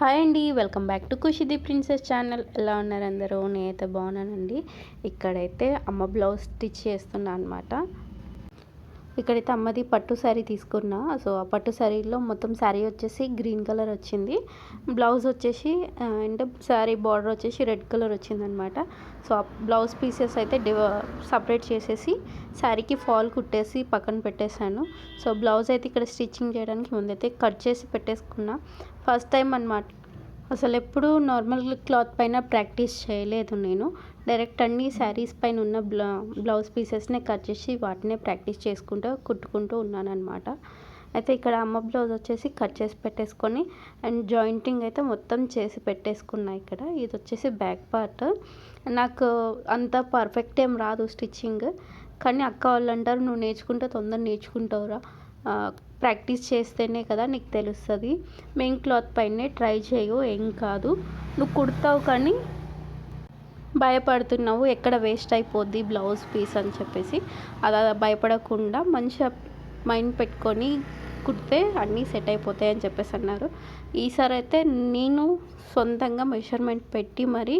Hi అండి welcome back to ఖుషిది princess channel. ఎలా ఉన్నారు అందరూ? నేనైతే బాగున్నానండి. ఇక్కడైతే అమ్మ బ్లౌజ్ స్టిచ్ చేస్తున్నా అనమాట ఇక్కడైతే అమ్మది పట్టు శారీ తీసుకున్నా. సో ఆ పట్టు శారీలో మొత్తం శారీ వచ్చేసి గ్రీన్ కలర్ వచ్చింది. బ్లౌజ్ వచ్చేసి అండ్ శారీ బార్డర్ వచ్చేసి రెడ్ కలర్ వచ్చింది అనమాట సో ఆ బ్లౌజ్ పీసెస్ అయితే డివ సపరేట్ చేసేసి శారీకి ఫాల్ కుట్టేసి పక్కన పెట్టేశాను. సో బ్లౌజ్ అయితే ఇక్కడ స్టిచ్చింగ్ చేయడానికి ముందైతే కట్ చేసి పెట్టేసుకున్నా. ఫస్ట్ టైం అనమాట అసలు ఎప్పుడు నార్మల్ క్లాత్ పైన ప్రాక్టీస్ చేయలేదు నేను. డైరెక్ట్ అన్ని శారీస్ పైన ఉన్న బ్లౌ బ్లౌజ్ పీసెస్నే కట్ చేసి వాటినే ప్రాక్టీస్ చేసుకుంటూ కుట్టుకుంటూ ఉన్నాను అయితే ఇక్కడ అమ్మ బ్లౌజ్ వచ్చేసి కట్ చేసి పెట్టేసుకొని అండ్ జాయింటింగ్ అయితే మొత్తం చేసి పెట్టేసుకున్నా ఇక్కడ. ఇది వచ్చేసి బ్యాక్ పార్ట్. నాకు అంత పర్ఫెక్ట్ ఏం రాదు స్టిచ్చింగ్ కానీ అక్క వాళ్ళు అంటారు నువ్వు నేర్చుకుంటే తొందర నేర్చుకుంటావురా. ప్రాక్టీస్ చేస్తేనే కదా నీకు తెలుస్తుంది. మెయిన్ క్లాత్ పైనే ట్రై చేయు ఏం కాదు. నువ్వు కుడతావు కానీ భయపడుతున్నావు ఎక్కడ వేస్ట్ అయిపోద్ది బ్లౌజ్ పీస్ అని చెప్పేసి. అలా భయపడకుండా మంచిగా మైండ్ పెట్టుకొని కుడితే అన్నీ సెట్ అయిపోతాయి అని చెప్పేసి అన్నారు. ఈసారి అయితే నేను సొంతంగా మెషర్మెంట్ పెట్టి మరీ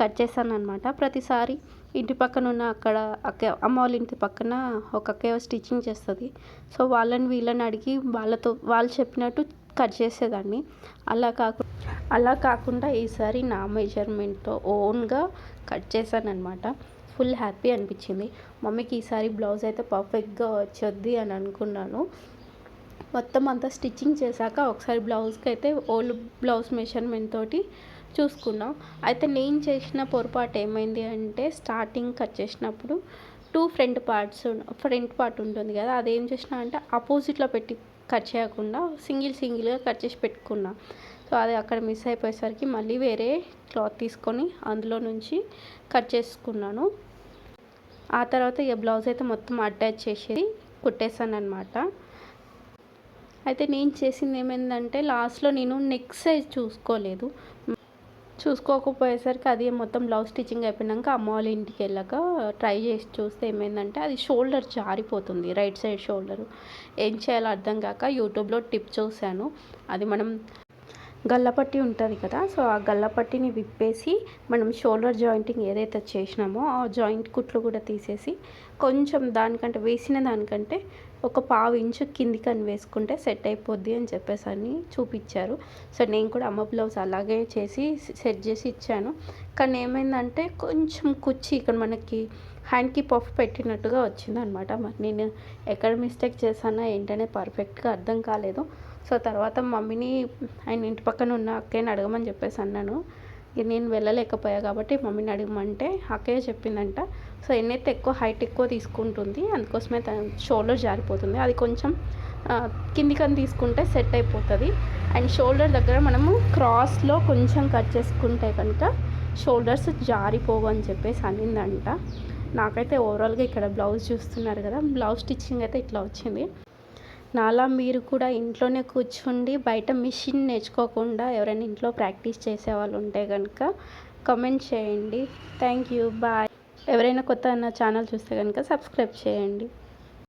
కట్ చేశాను అనమాట ప్రతిసారి ఇంటి పక్కన ఉన్న అక్కడ అక్క అమ్మ వాళ్ళ ఇంటి పక్కన ఒక అక్క స్టిచ్చింగ్ చేస్తుంది. సో వాళ్ళని వీళ్ళని అడిగి వాళ్ళతో వాళ్ళు చెప్పినట్టు కట్ చేసేదాన్ని. అలా కాకుండా అలా కాకుండా ఈసారి నా మెజర్మెంట్తో ఓన్గా కట్ చేశాను అనమాట ఫుల్ హ్యాపీ అనిపించింది. మమ్మీకి ఈసారి బ్లౌజ్ అయితే పర్ఫెక్ట్గా వచ్చొద్ది అని అనుకున్నాను. మొత్తం అంతా స్టిచ్చింగ్ చేశాక ఒకసారి బ్లౌజ్కి అయితే ఓల్డ్ బ్లౌజ్ మెషర్మెంట్ తోటి చూసుకున్నాం. అయితే నేను చేసిన పొరపాటు ఏమైంది అంటే స్టార్టింగ్ కట్ చేసినప్పుడు two front parts front part ఉంటుంది కదా అదేం చేసిన అంటే ఆపోజిట్లో పెట్టి కట్ చేయకుండా సింగిల్ సింగిల్గా కట్ చేసి పెట్టుకున్నా. సో అది అక్కడ మిస్ అయిపోయేసరికి మళ్ళీ వేరే క్లాత్ తీసుకొని అందులో నుంచి కట్ చేసుకున్నాను. ఆ తర్వాత ఇక బ్లౌజ్ అయితే మొత్తం అటాచ్ చేసేది కుట్టేసాను అనమాట అయితే నేను చేసింది ఏమైందంటే లాస్ట్లో నేను నెక్ సైజ్ చూసుకోలేదు. చూసుకోకపోయేసరికి అది మొత్తం బ్లౌజ్ స్టిచ్చింగ్ అయిపోయినాక అమ్మ వాళ్ళ ఇంటికి వెళ్ళాక ట్రై చేసి చూస్తే ఏమైందంటే అది షోల్డర్ జారిపోతుంది రైట్ సైడ్ షోల్డర్ ఏం చేయాలో అర్థం కాక యూట్యూబ్లో టిప్ చూశాను. అది మనం గల్లపట్టి ఉంటుంది కదా సో ఆ గల్లపట్టిని విప్పేసి మనం షోల్డర్ జాయింటింగ్ ఏదైతే చేసినామో ఆ జాయింట్ కుట్లు కూడా తీసేసి కొంచెం దానికంటే వేసిన దానికంటే ఒక పావు ఇంచు కిందికని వేసుకుంటే సెట్ అయిపోద్ది అని చెప్పేసి అని చూపించారు. సో నేను కూడా అమ్మ బ్లౌజ్ అలాగే చేసి సెట్ చేసి ఇచ్చాను. కానీ ఏమైందంటే కొంచెం కుచ్చి ఇక్కడ మనకి హ్యాండ్కి పఫ్ పెట్టినట్టుగా వచ్చిందనమాట. మరి నేను ఎక్కడ మిస్టేక్ చేశానో ఏంటనే పర్ఫెక్ట్గా అర్థం కాలేదు. సో తర్వాత మమ్మీని ఆయన ఇంటి పక్కన ఉన్న అక్కయ్యని అడగమని చెప్పేసి అన్నాను. నేను వెళ్ళలేకపోయా కాబట్టి మమ్మీని అడగమంటే అక్కయ్య చెప్పిందంట. సో ఎన్నైతే ఎక్కువ హైట్ ఎక్కువ తీసుకుంటుంది అందుకోసమే తన షోల్డర్ జారిపోతుంది. అది కొంచెం కిందికని తీసుకుంటే సెట్ అయిపోతుంది. అండ్ షోల్డర్ దగ్గర మనము క్రాస్లో కొంచెం కట్ చేసుకుంటే కనుక షోల్డర్స్ జారిపోవు అని చెప్పేసి అనిందంట. నాకైతే ఓవరాల్గా ఇక్కడ బ్లౌజ్ చూస్తున్నారు కదా బ్లౌజ్ స్టిచ్చింగ్ అయితే ఇట్లా వచ్చింది. నాలా మీరు కూడా ఇంట్లోనే కూర్చుండి బయట మిషన్ నేర్చుకోకుండా ఎవరైనా ఇంట్లో ప్రాక్టీస్ చేసే వాళ్ళు ఉంటే కనుక కమెంట్ చేయండి. థ్యాంక్ యూ బాయ్ ఎవరైనా కొత్త నా ఛానల్ చూస్తే కనుక సబ్స్క్రైబ్ చేయండి.